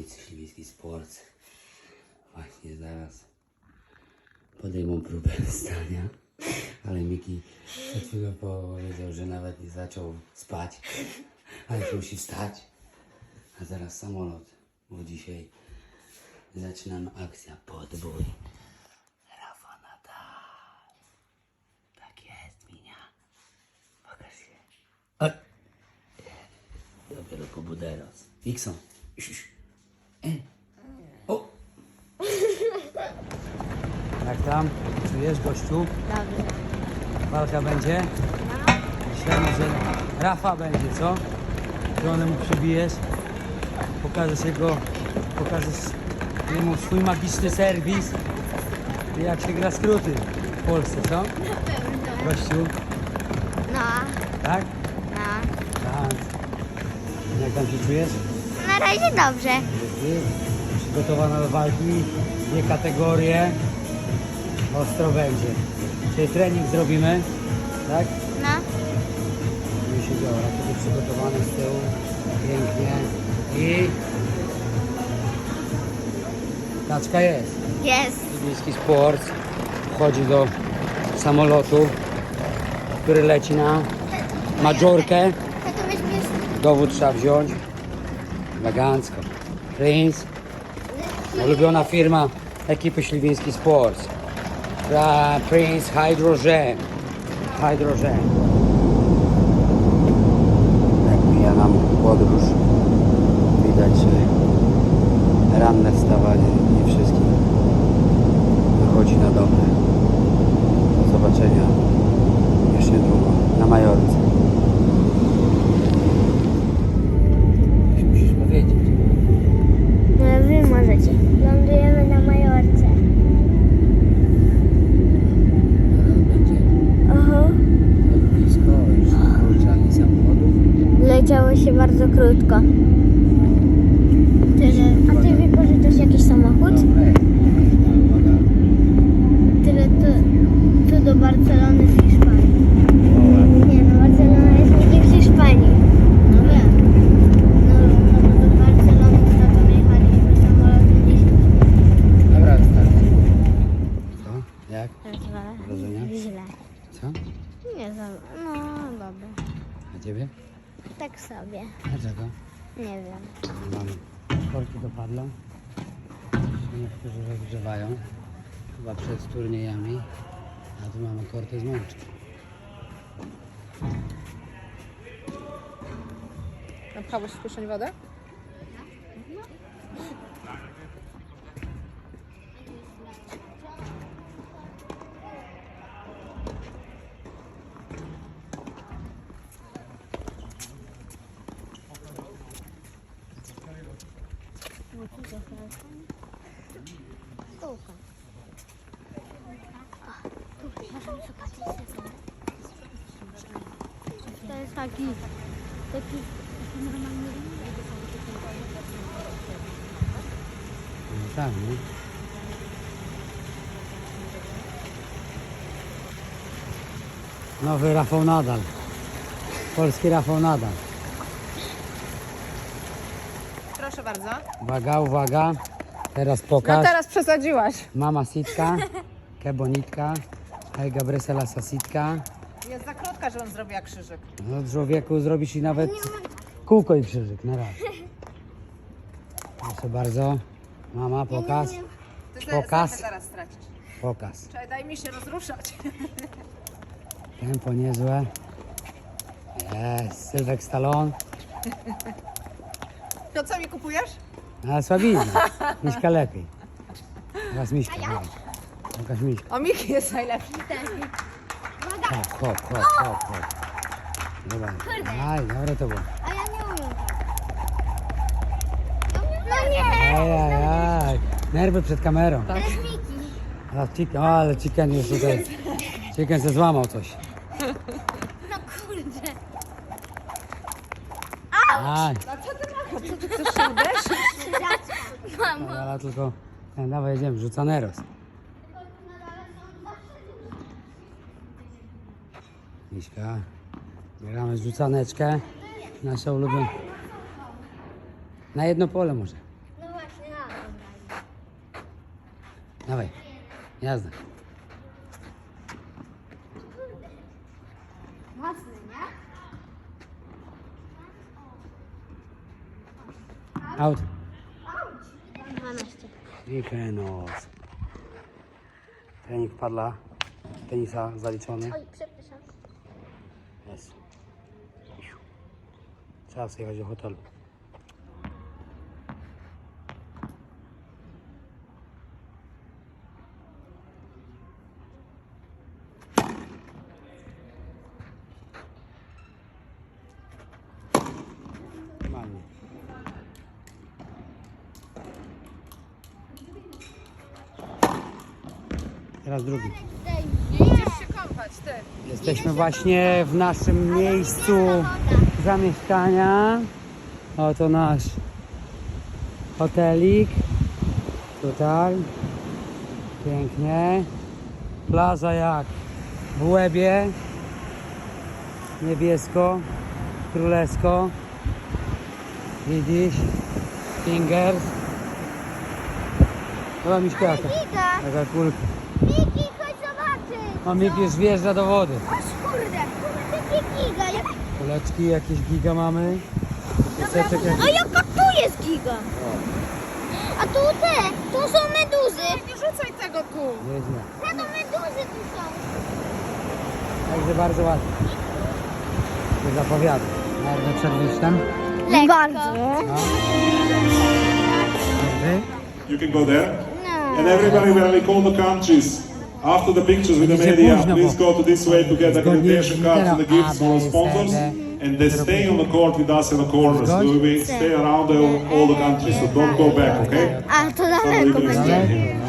ulicy Śliwiński Sport. Właśnie zaraz podejmą próbę wstania. Ale Miki przed chwilą powiedział, że nawet nie zaczął spać. A już musi wstać. A zaraz samolot, bo dzisiaj zaczynamy akcja podbój. Rafa Nadal. Tak jest, Minia. Pokaż się. Dopiero po buderos. Ikson. O. Jak tam? Czujesz, gościu? Dobrze. Walka będzie? Myślałem, że Rafa będzie, co? Żonę mu przybijesz, pokażesz jego, pokażesz jemu swój magiczny serwis i jak się gra skróty w Polsce, co? Gościu, No, tak? no. Tak. Jak tam się czujesz? Na razie dobrze. Przygotowana do walki, dwie kategorie, ostro będzie. Czyli trening zrobimy, tak? No. Nie się działo, rakiety przygotowane z tyłu, pięknie i taczka jest. Jest. Miejski sport wchodzi do samolotu, który leci na Majorkę. Dowód trzeba wziąć. Elegancko. Prince. Ulubiona firma ekipy Śliwiński Sports. Pra- Prince Hydrogen. Hydrogen. Jak mija nam podróż, widać, ranne wstawanie nie wszystkim wychodzi na dobre. Do zobaczenia już niedługo na Majorce. Musisz powiedzieć. No wy możecie. Lądujemy na Majorce. Zaraz będzie Oho. lotnisko, już poruczanie samochodów. Leciało się bardzo krótko. Tyle. A ty wypożyczysz jakiś samochód? Dobra, uwaga. Tyle to, to do Barcelony z Hiszpanii. Nie no, Barcelona jest nie w Hiszpanii. No wiem. No, no do Barcelony z tatą jechaliśmy samolotem 10 Dobra, wystarczy. Co? Jak? Wrażenia? Źle. Co? Nie za... No, dobra. A ciebie? Tak sobie. Dlaczego? Nie wiem. Mamy korki do padla. Niektórzy rozgrzewają. Chyba przed turniejami. A tu mamy korty z mączki. Napchałeś w kieszeń wodę? Spółka. To jest taki, taki normalny No tak, nie? Nowy Rafał Nadal. Polski Rafał Nadal. Proszę bardzo. Uwaga, uwaga. Teraz No pokaż. teraz przesadziłaś. Mama sitka, kebonitka, Helga Bresela sasitka. Jest za krótka, żebym zrobiła krzyżyk. No człowieku zrobisz i nawet kółko i krzyżyk na raz. Proszę bardzo. Mama, pokaz. Ty Pokaz. zęby zaraz stracisz. Pokaz. Czekaj, daj mi się rozruszać. Tempo niezłe. Jest, Sylwek Stallone. To co mi kupujesz? Ale słabizna. Miśka lepiej. Teraz Miśka. dawaj. Pokaż Miśka. O, Miki jest najlepszy. Hop, hop, hop, hop, hop. Dobra. Aj, dobre to było. A ja nie umiem tak. No nie! Aj, aj, aj. Nerwy przed kamerą. To jest Miki. A chicken, o, ale chicken już tutaj. Chicken se złamał coś. No kurde. Aj, A co ty machasz? Co ty chcesz się uderzyć? Mamo. ale tylko. e, Dawaj, jedziemy, rzuca Neros. Miśka, bieramy zrzucaneczkę. Nasza ulubiona. Na jedno pole może. No Dawaj. Jazda. Mocny, nie? Out. 12. Wikenos. Trening padla. Tenisa zaliczony. Oj, przepraszam. Jest. Hotelu. Normalnie. Teraz drugi. Idziesz się kąpać, ty. Jesteśmy właśnie w naszym miejscu zamieszkania. Oto nasz hotelik. Tutaj. Pięknie. Plaza jak w łebie. Niebiesko. Królewsko. Widzisz? Fingers. Chyba mi. Giga! Taka kulka. Miki, chodź zobaczyć! A Miki już wjeżdża do wody. Aż kurde, kurde, giga! Jak... Kuleczki jakieś giga mamy. Piececzek A jaka tu jest giga? A tu te, tu są meduzy. Nie rzucaj tego tu. Nieźle. Te to meduzy tu są. Także bardzo ładnie. Się zapowiada. Bardzo przed wyjściem. Bardzo. No. Dobry. You can go there. No. And everybody, when we call the countries, after the pictures with the media, please go to this way to get Zgodnie accreditation cards and the gifts A, for our sponsors. And they stay on the court with us in the corners. We will stay around the, all the countries, so don't go back, okay? A to